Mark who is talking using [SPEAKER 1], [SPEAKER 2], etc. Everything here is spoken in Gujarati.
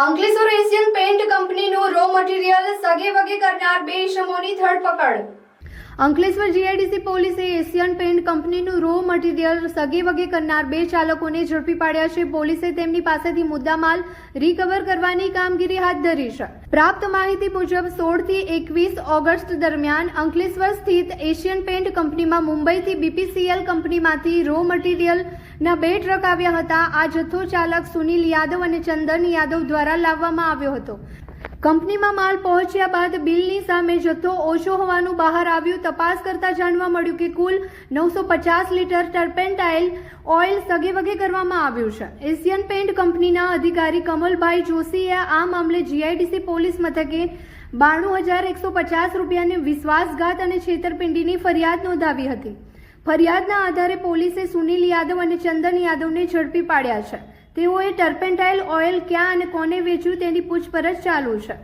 [SPEAKER 1] અંકલેશ્વર એશિયન પેઇન્ટ કંપનીનું રો મટીરિયલ સગે વગે કરનાર બે ઇસમોની ધરપકડ. અંકલેશ્વર જીઆઈડીસી પોલીસે એશિયન પેન્ટ કંપનીનું રો મટીરિયલ સગે વગે કરનાર બે ચાલકોને ઝડપી પાડ્યા છે. પોલીસે તેમની પાસેથી મુદ્દામાલ રિકવર કરવાની કામગીરી હાથ ધરી છે. પ્રાપ્ત માહિતી મુજબ સોળથી એકવીસ ઓગસ્ટ દરમિયાન અંકલેશ્વર સ્થિત એશિયન પેન્ટ કંપનીમાં મુંબઈથી બીપીસીએલ કંપનીમાંથી રો મટીરિયલના બે ટ્રક આવ્યા હતા. આ જથ્થો ચાલક સુનિલ યાદવ અને ચંદન યાદવ દ્વારા લાવવામાં આવ્યો હતો. કંપનીમાં માલ પહોંચ્યા બાદ બિલની સામે જથ્થો ઓછો હોવાનું બહાર આવ્યું. તપાસ કરતા જાણવા મળ્યું કે કુલ નવસો પચાસ લીટર ટર્પેન્ટાઇલ ઓઇલ સગેવગે કરવામાં આવ્યું છે. એશિયન પેન્ટ કંપનીના અધિકારી કમલભાઈ જોશીએ આ મામલે જીઆઈડીસી પોલીસ મથકે બાણું હજાર એકસો પચાસ રૂપિયાની વિશ્વાસઘાત અને છેતરપિંડીની ફરિયાદ નોંધાવી હતી. ફરિયાદના આધારે પોલીસે સુનિલ યાદવ અને ચંદન યાદવને ઝડપી પાડ્યા છે. તેઓએ ટર્પેન્ટાઇલ ઓઇલ ક્યાં અને કોને વેચ્યું તેની પૂછપરછ ચાલુ છે.